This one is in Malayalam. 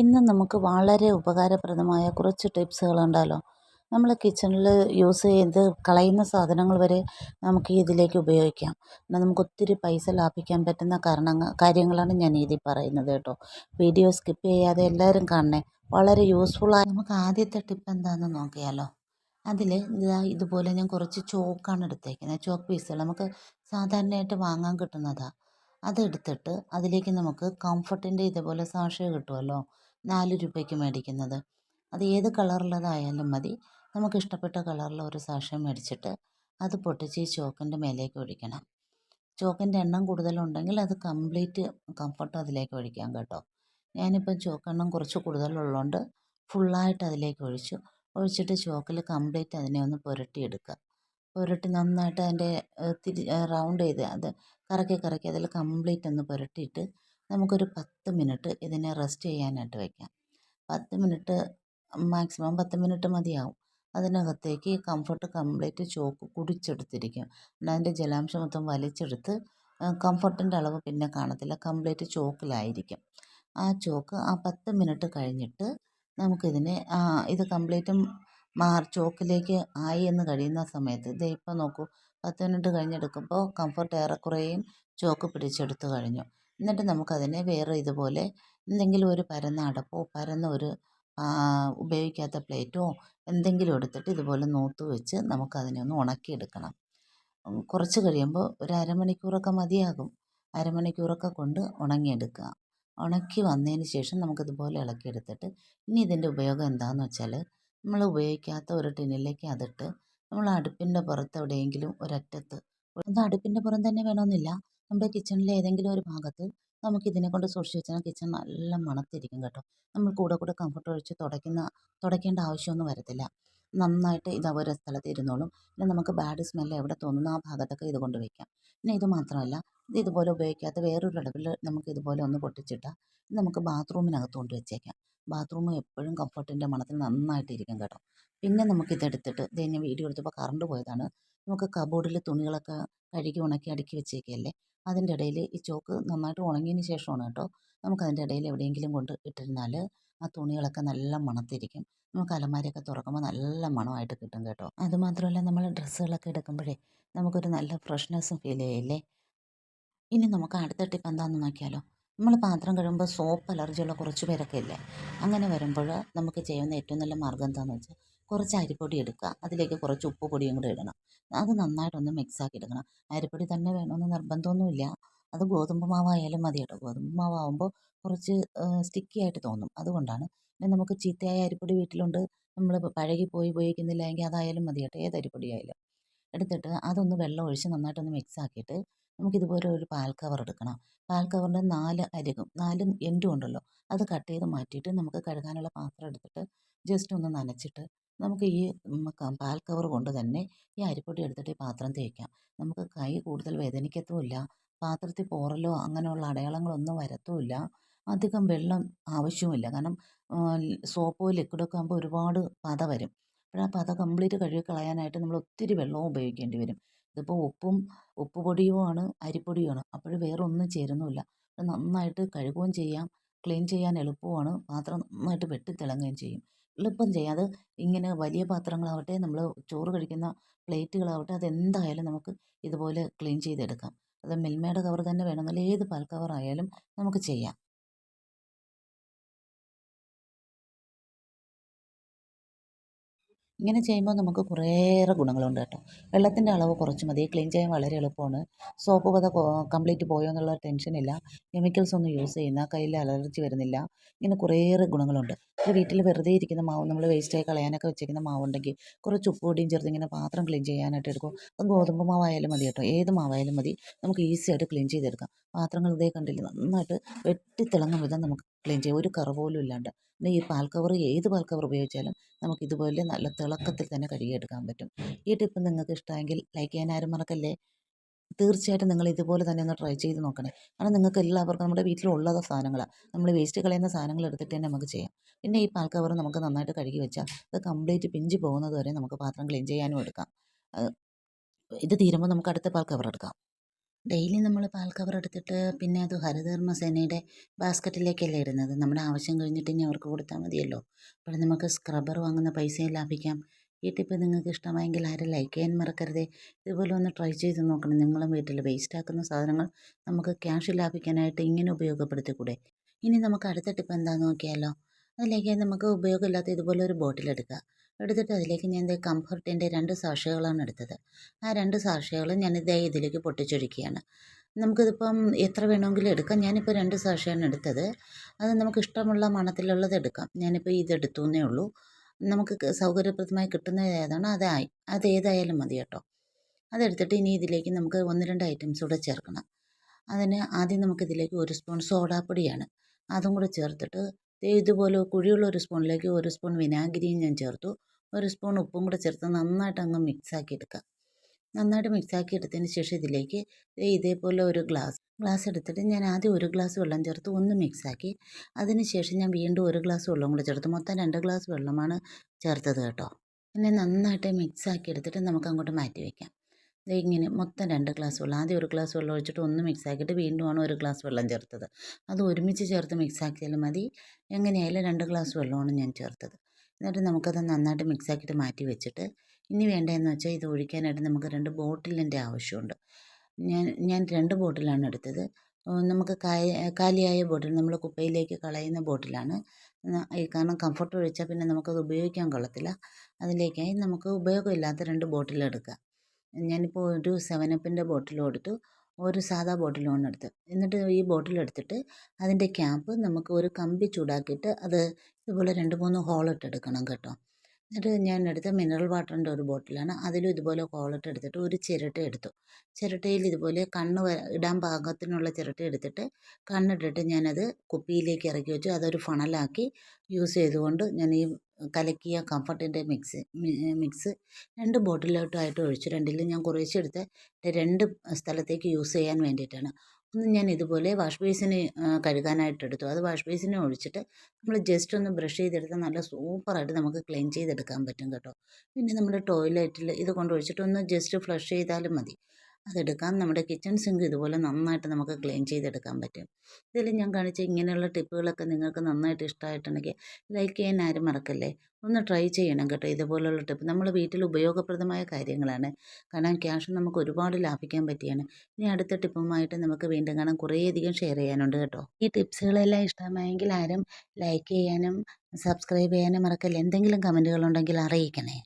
ഇന്ന് നമുക്ക് വളരെ ഉപകാരപ്രദമായ കുറച്ച് ടിപ്സുകളുണ്ടല്ലോ നമ്മൾ കിച്ചണിൽ യൂസ് ചെയ്ത് കളയുന്ന സാധനങ്ങൾ വരെ നമുക്ക് ഇതിലേക്ക് ഉപയോഗിക്കാം. എന്നാൽ നമുക്ക് ഒത്തിരി പൈസ ലാഭിക്കാൻ പറ്റുന്ന കാരണങ്ങൾ കാര്യങ്ങളാണ് ഞാൻ ഇതിൽ പറയുന്നത് കേട്ടോ. വീഡിയോ സ്കിപ്പ് ചെയ്യാതെ എല്ലാവരും കാണണേ. വളരെ യൂസ്ഫുള്ളായി നമുക്ക് ആദ്യത്തെ ടിപ്പ് എന്താണെന്ന് നോക്കിയാലോ. അതിൽ ഇതാ ഇതുപോലെ ഞാൻ കുറച്ച് ചോക്കാണ് എടുത്തേക്കുന്നത്. ചോക്ക് പീസുകൾ. നമുക്ക് സാധാരണയായിട്ട് വാങ്ങാൻ കിട്ടുന്നതാണ് അതെടുത്തിട്ട് അതിലേക്ക് നമുക്ക് കംഫർട്ടിന്റെ ഇതുപോലെ സാഷേ കിട്ടുമല്ലോ നാല് രൂപയ്ക്ക് മേടിക്കുന്നത്. അത് ഏത് കളറുള്ളതായാലും മതി. നമുക്ക് ഇഷ്ടപ്പെട്ട കളറിൽ ഒരു സാഷേ മേടിച്ചിട്ട് അത് പൊട്ടിച്ച് ഈ ചോക്കിന്റെ മേലേക്ക് ഒഴിക്കണം. ചോക്കിന്റെ എണ്ണം കൂടുതലുണ്ടെങ്കിൽ അത് കംപ്ലീറ്റ് കംഫർട്ട് അതിലേക്ക് ഒഴിക്കാം കേട്ടോ. ഞാനിപ്പം ചോക്കെണ്ണം കുറച്ച് കൂടുതലുള്ളതുകൊണ്ട് ഫുള്ളായിട്ട് അതിലേക്ക് ഒഴിച്ചു. ഒഴിച്ചിട്ട് ചോക്കിൽ കംപ്ലീറ്റ് അതിനെ ഒന്ന് പുരട്ടിയെടുക്കുക. പുരട്ടി നന്നായിട്ട് അതിന്റെ തിരി റൗണ്ട് ചെയ്ത് അത് കറക്കി കറക്കി അതിൽ കംപ്ലീറ്റ് ഒന്ന് പുരട്ടിയിട്ട് നമുക്കൊരു പത്ത് മിനിറ്റ് ഇതിനെ റെസ്റ്റ് ചെയ്യാനായിട്ട് വയ്ക്കാം പത്ത് മിനിറ്റ് മാക്സിമം പത്ത് മിനിറ്റ് മതിയാവും. അതിനകത്തേക്ക് കംഫർട്ട് കംപ്ലീറ്റ് ചോക്ക് കുടിച്ചെടുത്തിരിക്കും. അതിന്റെ ജലാംശം മൊത്തം വലിച്ചെടുത്ത് കംഫർട്ടിന്റെ അളവ് പിന്നെ കാണത്തില്ല. കംപ്ലീറ്റ് ചോക്കിലായിരിക്കും. ആ ചോക്ക് ആ പത്ത് മിനിറ്റ് കഴിഞ്ഞിട്ട് നമുക്കിതിനെ ഇത് കംപ്ലീറ്റും മാർ ചോക്കിലേക്ക് ആയി എന്ന് കഴിയുന്ന സമയത്ത് ദേ ഇപ്പം നോക്കൂ പത്ത് മിനിറ്റ് കഴിഞ്ഞെടുക്കുമ്പോൾ കംഫർട്ട് ഏറെക്കുറെയും ചോക്ക് പിടിച്ചെടുത്ത് കഴിഞ്ഞു. എന്നിട്ട് നമുക്കതിനെ വേറെ ഇതുപോലെ എന്തെങ്കിലും ഒരു പരന്ന അടപ്പോ പരന്ന ഒരു ഉപയോഗിക്കാത്ത പ്ലേറ്റോ എന്തെങ്കിലും എടുത്തിട്ട് ഇതുപോലെ നൂത്ത് വെച്ച് നമുക്കതിനെ ഒന്ന് ഉണക്കിയെടുക്കണം. കുറച്ച് കഴിയുമ്പോൾ ഒരു അരമണിക്കൂറൊക്കെ മതിയാകും. അരമണിക്കൂറൊക്കെ കൊണ്ട് ഉണങ്ങിയെടുക്കുക. ഉണക്കി വന്നതിന് ശേഷം നമുക്കിതുപോലെ ഇളക്കിയെടുത്തിട്ട് ഇനി ഇതിന്റെ ഉപയോഗം എന്താണെന്ന് വെച്ചാൽ നമ്മൾ ഉപയോഗിക്കാത്ത ഒരു ടിന്നിലേക്ക് അതിട്ട് നമ്മൾ അടുപ്പിന്റെ പുറത്ത് എവിടെയെങ്കിലും ഒരറ്റത്ത്. അത് അടുപ്പിന്റെ പുറം തന്നെ വേണമെന്നില്ല നമ്മുടെ കിച്ചണിലെ ഏതെങ്കിലും ഒരു ഭാഗത്ത് നമുക്ക് ഇതിനെ കൊണ്ട് സൂക്ഷിച്ച് വെച്ചാൽ കിച്ചൺ നല്ല മണത്തിരിക്കും കേട്ടോ. നമ്മൾ കൂടെ കൂടെ കംഫർട്ട് ഒഴിച്ച് തുടയ്ക്കുന്ന തുടയ്ക്കേണ്ട ആവശ്യമൊന്നും വരത്തില്ല. നന്നായിട്ട് ഇത് ഒരു സ്ഥലത്ത് ഇരുന്നോളും. പിന്നെ നമുക്ക് ബാഡ് സ്മെല്ല് എവിടെ തോന്നുന്ന ആ ഭാഗത്തൊക്കെ ഇത് കൊണ്ട് വയ്ക്കാം പിന്നെ ഇത് മാത്രമല്ല ഇത് ഇതുപോലെ ഉപയോഗിക്കാത്ത വേറൊരു അടവിൽ നമുക്ക് ഇതുപോലെ ഒന്ന് പൊട്ടിച്ചിട്ടാൽ നമുക്ക് ബാത്റൂമിനകത്ത് കൊണ്ട് വെച്ചേക്കാം. ബാത്റൂം എപ്പോഴും കംഫർട്ടിന്റെ മണത്തിൽ നന്നായിട്ടിരിക്കും കേട്ടോ. പിന്നെ നമുക്കിതെടുത്തിട്ട് ഇത് ഞാൻ വീഡിയോ എടുത്തപ്പോൾ കറണ്ട് പോയതാണ്. നമുക്ക് കബോർഡിൽ തുണികളൊക്കെ കഴുകി ഉണക്കി അടുക്കി വെച്ചേക്കല്ലേ അതിന്റെ ഇടയിൽ ഈ ചോക്ക് നന്നായിട്ട് ഉണങ്ങിയതിന് ശേഷമാണ് കേട്ടോ. നമുക്കതിന്റെ ഇടയിൽ എവിടെയെങ്കിലും കൊണ്ട് ഇട്ടിരുന്നാൽ ആ തുണികളൊക്കെ നല്ല മണത്തിരിക്കും. നമുക്ക് അലമാരയൊക്കെ തുറക്കുമ്പോൾ നല്ല മണമായിട്ട് കിട്ടും കേട്ടോ. അതുമാത്രമല്ല നമ്മൾ ഡ്രസ്സുകളൊക്കെ എടുക്കുമ്പോഴേ നമുക്കൊരു നല്ല ഫ്രഷ്നെസ്സും ഫീൽ ചെയ്യില്ലേ? ഇനി നമുക്ക് അടുത്ത ടിപ്പ് എന്താണെന്ന് നോക്കിയാലോ. നമ്മൾ പാത്രം കഴിയുമ്പോൾ സോപ്പ് അലർജിയുള്ള കുറച്ച് പേരൊക്കെ ഇല്ലേ? അങ്ങനെ വരുമ്പോൾ നമുക്ക് ചെയ്യുന്ന ഏറ്റവും നല്ല മാർഗം എന്താണെന്ന് വെച്ചാൽ കുറച്ച് അരിപ്പൊടി എടുക്കുക. അതിലേക്ക് കുറച്ച് ഉപ്പ് പൊടിയും കൂടെ ഇടണം. അത് നന്നായിട്ടൊന്ന് മിക്സാക്കി എടുക്കണം. അരിപ്പൊടി തന്നെ വേണമെന്ന് നിർബന്ധമൊന്നുമില്ല. അത് ഗോതമ്പ് മാവായാലും മതി കേട്ടോ. ഗോതമ്പ് മാവാകുമ്പോൾ കുറച്ച് സ്റ്റിക്കി ആയിട്ട് തോന്നും. അതുകൊണ്ടാണ്. പിന്നെ നമുക്ക് ചീത്തയായ അരിപ്പൊടി വീട്ടിലുണ്ട്. നമ്മൾ പഴകിപ്പോയി ഉപയോഗിക്കുന്നില്ല എങ്കിൽ അതായാലും മതി കേട്ടോ. ഏത് അരിപ്പൊടി ആയാലും. എടുത്തിട്ട് അതൊന്ന് വെള്ളം ഒഴിച്ച് നന്നായിട്ടൊന്ന് മിക്സ് ആക്കിയിട്ട് നമുക്കിതുപോലെ ഒരു പാൽ കവർ എടുക്കണം. പാൽ കവറിന്റെ നാല് അരികും നാലും എൻഡും ഉണ്ടല്ലോ. അത് കട്ട് ചെയ്ത് മാറ്റിയിട്ട് നമുക്ക് കഴുകാനുള്ള പാത്രം എടുത്തിട്ട് ജസ്റ്റ് ഒന്ന് നനച്ചിട്ട് നമുക്ക് ഈ പാൽ കവർ കൊണ്ട് തന്നെ ഈ അരിപ്പൊടി എടുത്തിട്ട് പാത്രം തേക്കാം. നമുക്ക് കൈ കൂടുതൽ വേദനിക്കത്തുമില്ല പാത്രത്തിൽ പോറലോ അങ്ങനെയുള്ള അടയാളങ്ങളൊന്നും വരത്തുമില്ല അധികം വെള്ളം ആവശ്യവുമില്ല. കാരണം സോപ്പോ ലിക്വിഡൊക്കെ ആകുമ്പോൾ ഒരുപാട് പത വരും. അപ്പോൾ ആ പത കംപ്ലീറ്റ് കഴുകി കളയാനായിട്ട് നമ്മൾ ഒത്തിരി വെള്ളവും ഉപയോഗിക്കേണ്ടി വരും. ഇതിപ്പോൾ ഉപ്പും ഉപ്പ് പൊടിയുമാണ് അരിപ്പൊടിയുമാണ്. അപ്പോൾ വേറെ ഒന്നും ചേരുന്നുമില്ല നന്നായിട്ട് കഴുകുകയും ചെയ്യാം ക്ലീൻ ചെയ്യാൻ എളുപ്പമാണ്. പാത്രം നന്നായിട്ട് വെട്ടിത്തിളങ്ങുകയും ചെയ്യും. എളുപ്പം ചെയ്യാം. അത് ഇങ്ങനെ വലിയ പാത്രങ്ങളാവട്ടെ നമ്മൾ ചോറ് കഴിക്കുന്ന പ്ലേറ്റുകളാവട്ടെ അതെന്തായാലും നമുക്ക് ഇതുപോലെ ക്ലീൻ ചെയ്തെടുക്കാം. അത് മിൽമയുടെ കവർ തന്നെ വേണമെന്നില്ല ഏത് പാൽ കവറായാലും നമുക്ക് ചെയ്യാം. ഇങ്ങനെ ചെയ്യുമ്പോൾ നമുക്ക് കുറേയേറെ ഗുണങ്ങളുണ്ട് കേട്ടോ. വെള്ളത്തിന്റെ അളവ് കുറച്ച് മതി. ക്ലീൻ ചെയ്യാൻ വളരെ എളുപ്പമാണ്. സോപ്പ് പത കംപ്ലീറ്റ് പോയോ എന്നുള്ള ടെൻഷനില്ല. കെമിക്കൽസ് ഒന്നും യൂസ് ചെയ്യുന്ന കയ്യിൽ അലർജി വരുന്നില്ല. ഇങ്ങനെ കുറേയേറെ ഗുണങ്ങളുണ്ട്. ഒരു വീട്ടിൽ വെറുതെ ഇരിക്കുന്ന മാവ് നമ്മൾ വേസ്റ്റായി കളയാനൊക്കെ വെച്ചിരിക്കുന്ന മാവുണ്ടെങ്കിൽ കുറച്ച് ഉപ്പ് പൊടിയും ചേർത്ത് ഇങ്ങനെ പാത്രം ക്ലീൻ ചെയ്യാനായിട്ട് എടുക്കും. അത് ഗോതമ്പ് മാവായാലും മതി കേട്ടോ. ഏത് മാവായാലും മതി. നമുക്ക് ഈസി ആയിട്ട് ക്ലീൻ ചെയ്തെടുക്കാം. പാത്രങ്ങൾ ഇതേ കണ്ടില്ല? നന്നായിട്ട് വെട്ടിത്തിളങ്ങും വിധം നമുക്ക് ക്ലീൻ ചെയ്യുക ഒരു കറ പോലും ഇല്ലാണ്ട്. പിന്നെ ഈ പാൽ കവർ ഏത് പാൽ കവർ ഉപയോഗിച്ചാലും നമുക്ക് ഇതുപോലെ നല്ല തിളക്കത്തിൽ തന്നെ കഴുകിയെടുക്കാൻ പറ്റും. ഈ ടിപ്പ് നിങ്ങൾക്ക് ഇഷ്ടമെങ്കിൽ ലൈക്ക് ചെയ്യാൻ ആരും മറക്കല്ലേ? തീർച്ചയായിട്ടും നിങ്ങൾ ഇതുപോലെ തന്നെ ഒന്ന് ട്രൈ ചെയ്ത് നോക്കണേ. കാരണം നിങ്ങൾക്ക് എല്ലാവർക്കും നമ്മുടെ വീട്ടിലുള്ള സാധനങ്ങളാണ് നമ്മൾ വേസ്റ്റ് കളയുന്ന സാധനങ്ങൾ എടുത്തിട്ട് തന്നെ നമുക്ക് ചെയ്യാം. പിന്നെ ഈ പാൽ കവർ നമുക്ക് നന്നായിട്ട് കഴുകി വെച്ചാൽ അത് കംപ്ലീറ്റ് പിഞ്ച് പോകുന്നത് വരെ നമുക്ക് പാത്രം ക്ലീൻ ചെയ്യാനും എടുക്കാം. ഇത് തീരുമ്പോൾ നമുക്ക് അടുത്ത പാൽ കവർ എടുക്കാം. ഡെയിലി നമ്മൾ പാൽ കവർ എടുത്തിട്ട് പിന്നെ അത് ഹരിതകർമ്മ സേനയുടെ ബാസ്ക്കറ്റിലേക്കല്ലേ ഇടുന്നത്? നമ്മുടെ ആവശ്യം കഴിഞ്ഞിട്ട് ഇനി അവർക്ക് കൊടുത്താൽ മതിയല്ലോ. അപ്പോൾ നമുക്ക് സ്ക്രബ്ബർ വാങ്ങുന്ന പൈസയും ലാഭിക്കാം. ഈ ടിപ്പ് നിങ്ങൾക്ക് ഇഷ്ടമായെങ്കിൽ ആരും ലൈക്ക് ചെയ്യാൻ മറക്കരുത്. ഇതുപോലെ ഒന്ന് ട്രൈ ചെയ്ത് നോക്കണം. നിങ്ങളും വീട്ടിൽ വേസ്റ്റ് ആക്കുന്ന സാധനങ്ങൾ നമുക്ക് ക്യാഷ് ലാഭിക്കാനായിട്ട് ഇങ്ങനെ ഉപയോഗപ്പെടുത്തിക്കൂടെ? ഇനി നമുക്ക് അടുത്ത ടിപ്പ് എന്താണെന്ന് നോക്കിയാലോ? അതിലേക്ക് നമുക്ക് ഉപയോഗമില്ലാത്ത ഇതുപോലെ ഒരു ബോട്ടിൽ എടുക്കുക എടുത്തിട്ട് അതിലേക്ക് ഞാൻ ദേ കംഫർട്ടിന്റെ രണ്ട് സാക്ഷികളാണ് എടുത്തത്. ആ രണ്ട് സാക്ഷികളും ഞാൻ ഇതേ ഇതിലേക്ക് പൊട്ടിച്ചൊഴിക്കുകയാണ് നമുക്കിതിപ്പം എത്ര വേണമെങ്കിലും എടുക്കാം. ഞാനിപ്പോൾ രണ്ട് സാക്ഷിയാണ് എടുത്തത്. അത് നമുക്ക് ഇഷ്ടമുള്ള മണത്തിലുള്ളത് എടുക്കാം. ഞാനിപ്പോൾ ഇതെടുത്തു എന്നേ ഉള്ളൂ. നമുക്ക് സൗകര്യപ്രദമായി കിട്ടുന്നത് ഏതാണോ? അതായി അത് ഏതായാലും മതി കേട്ടോ. അതെടുത്തിട്ട് ഇനി ഇതിലേക്ക് നമുക്ക് ഒന്ന് രണ്ട് ഐറ്റംസ് കൂടെ ചേർക്കണം. അതിന് ആദ്യം നമുക്കിതിലേക്ക് ഒരു സ്പൂൺ സോഡാപ്പൊടിയാണ്. അതും കൂടെ ചേർത്തിട്ട് ഇതുപോലെ കുഴിയുള്ള ഒരു സ്പൂണിലേക്ക് ഒരു സ്പൂൺ വിനാഗിരിയും ഞാൻ ചേർത്തു. ഒരു സ്പൂൺ ഉപ്പും കൂടെ ചേർത്ത് നന്നായിട്ട് അങ്ങ് മിക്സാക്കി എടുക്കാം നന്നായിട്ട് മിക്സാക്കി എടുത്തതിന് ശേഷം ഇതിലേക്ക് ഇതേപോലെ ഒരു ഗ്ലാസ് ഗ്ലാസ് എടുത്തിട്ട് ഞാൻ ആദ്യം ഒരു ഗ്ലാസ് വെള്ളം ചേർത്ത് ഒന്ന് മിക്സാക്കി. അതിന് ശേഷം ഞാൻ വീണ്ടും ഒരു ഗ്ലാസ് വെള്ളം കൂടെ ചേർത്ത്. മൊത്തം രണ്ട് ഗ്ലാസ് വെള്ളമാണ് ചേർത്തത് കേട്ടോ. പിന്നെ നന്നായിട്ട് മിക്സാക്കി എടുത്തിട്ട് നമുക്ക് അങ്ങോട്ട് മാറ്റി വയ്ക്കാം ഇങ്ങനെ മൊത്തം രണ്ട് ഗ്ലാസ് വെള്ളം. ആദ്യം ഒരു ഗ്ലാസ് വെള്ളം ഒഴിച്ചിട്ട് ഒന്ന് മിക്സ് ആക്കിയിട്ട് വീണ്ടുമാണ് ഒരു ഗ്ലാസ് വെള്ളം ചേർത്തത്. അത് ഒരുമിച്ച് ചേർത്ത് മിക്സ് ആക്കിയാലും മതി. എങ്ങനെയായാലും രണ്ട് ഗ്ലാസ് വെള്ളമാണ് ഞാൻ ചേർത്തത്. എന്നിട്ട് നമുക്കത് നന്നായിട്ട് മിക്സ് ആക്കിയിട്ട് മാറ്റി വെച്ചിട്ട് ഇനി വേണ്ടതെന്ന് വെച്ചാൽ ഇത് ഒഴിക്കാനായിട്ട് നമുക്ക് രണ്ട് ബോട്ടിലിന്റെ ആവശ്യമുണ്ട്. ഞാൻ ഞാൻ രണ്ട് ബോട്ടിലാണ് എടുത്തത്. നമുക്ക് കാലിയായ ബോട്ടിൽ നമ്മൾ കുപ്പയിലേക്ക് കളയുന്ന ബോട്ടിലാണ്. കാരണം കംഫർട്ട് ഒഴിച്ചാൽ പിന്നെ നമുക്കത് ഉപയോഗിക്കാൻ കൊള്ളത്തില്ല. അതിലേക്കായി നമുക്ക് ഉപയോഗമില്ലാത്ത രണ്ട് ബോട്ടിൽ ഞാനിപ്പോൾ ഒരു സെവൻ സെവനപ്പിന്റെ ബോട്ടിലും എടുത്തു ഒരു സാധാ ബോട്ടിലുമാണ് എടുത്തു എന്നിട്ട് ഈ ബോട്ടിൽ എടുത്തിട്ട് അതിന്റെ ക്യാപ്പ് നമുക്ക് ഒരു കമ്പി ചൂടാക്കിയിട്ട് അത് ഇതുപോലെ രണ്ട് മൂന്ന് ഹോളിട്ട് എടുക്കണം കേട്ടോ. എന്നിട്ട് ഞാൻ എടുത്ത മിനറൽ വാട്ടറിന്റെ ഒരു ബോട്ടിലാണ് അതിലും ഇതുപോലെ കോളറ്റ് എടുത്തിട്ട് ഒരു ചിരട്ട എടുത്തു. ചിരട്ടയിൽ ഇതുപോലെ കണ്ണ് ഇടാൻ പാകത്തിനുള്ള ചിരട്ട എടുത്തിട്ട് കണ്ണിട്ടിട്ട് ഞാനത് കുപ്പിയിലേക്ക് ഇറക്കി വെച്ചു. അതൊരു ഫണലാക്കി യൂസ് ചെയ്തുകൊണ്ട് ഞാൻ ഈ കലക്കിയ കംഫർട്ടിന്റെ മിക്സ് മിക്സ് രണ്ട് ബോട്ടിലോട്ടായിട്ട് ഒഴിച്ചു. രണ്ടിലും ഞാൻ കുറേശ്ശെ എടുത്ത് രണ്ട് സ്ഥലത്തേക്ക് യൂസ് ചെയ്യാൻ വേണ്ടിയിട്ടാണ്. ഞാൻ ഇതുപോലെ വാഷ് ബേസിന് കഴുകാനായിട്ട് എടുത്തു. അത് വാഷ് ബേസിനെ ഒഴിച്ചിട്ട് നമ്മൾ ജസ്റ്റ് ഒന്ന് ബ്രഷ് ചെയ്തെടുത്താൽ നല്ല സൂപ്പറായിട്ട് നമുക്ക് ക്ലീൻ ചെയ്തെടുക്കാൻ പറ്റും കേട്ടോ. പിന്നെ നമ്മുടെ ടോയ്ലറ്റിൽ ഇത് കൊണ്ട് ഒഴിച്ചിട്ട് ഒന്ന് ജസ്റ്റ് ഫ്ലഷ് ചെയ്താലും മതി. അതെടുക്കാം. നമ്മുടെ കിച്ചൺ സിങ്ക് ഇതുപോലെ നന്നായിട്ട് നമുക്ക് ക്ലീൻ ചെയ്തെടുക്കാൻ പറ്റും. ഇതിൽ ഞാൻ കാണിച്ച ഇങ്ങനെയുള്ള ടിപ്പുകളൊക്കെ നിങ്ങൾക്ക് നന്നായിട്ട് ഇഷ്ടമായിട്ടുണ്ടെങ്കിൽ ലൈക്ക് ചെയ്യാൻ ആരും മറക്കല്ലേ? ഒന്ന് ട്രൈ ചെയ്യണം കേട്ടോ. ഇതുപോലുള്ള ടിപ്പ് നമ്മൾ വീട്ടിൽ ഉപയോഗപ്രദമായ കാര്യങ്ങളാണ്. കാരണം ക്യാഷ് നമുക്ക് ഒരുപാട് ലാഭിക്കാൻ പറ്റിയാണ്. ഇനി അടുത്ത ടിപ്പുമായിട്ട് നമുക്ക് വീണ്ടും കാണാൻ കുറേയധികം ഷെയർ ചെയ്യാനുണ്ട് കേട്ടോ. ഈ ടിപ്സുകളെല്ലാം ഇഷ്ടമായെങ്കിൽ ആരും ലൈക്ക് ചെയ്യാനും സബ്സ്ക്രൈബ് ചെയ്യാനും മറക്കല്ലേ? എന്തെങ്കിലും കമന്റുകളുണ്ടെങ്കിൽ അറിയിക്കണേ.